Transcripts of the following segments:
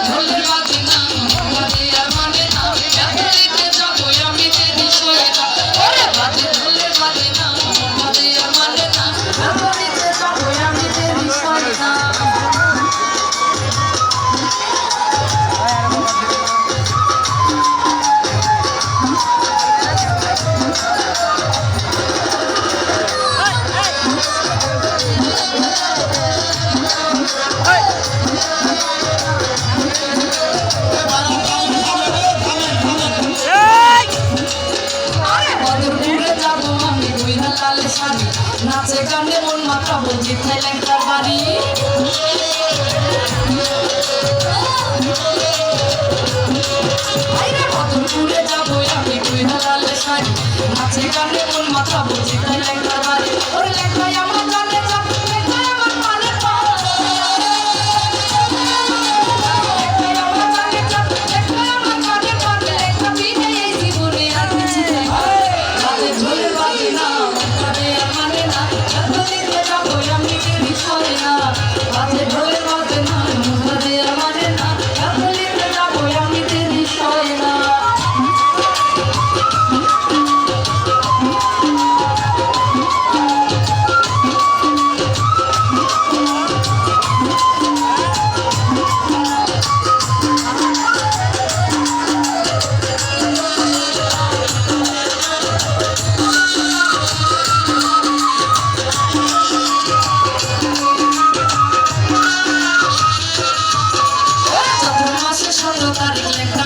자, জানলে মন মাথা বলছি ছেলেটার বাড়ি। ঘটনপুরে যাব আমি? দুই হাজার লেখায় নাচে গানে মন মাথা বলছি ছেলেটার বাড়ি। ওর লেখায় কার লেখা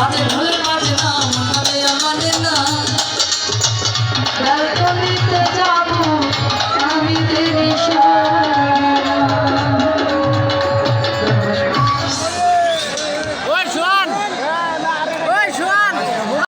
맞아요.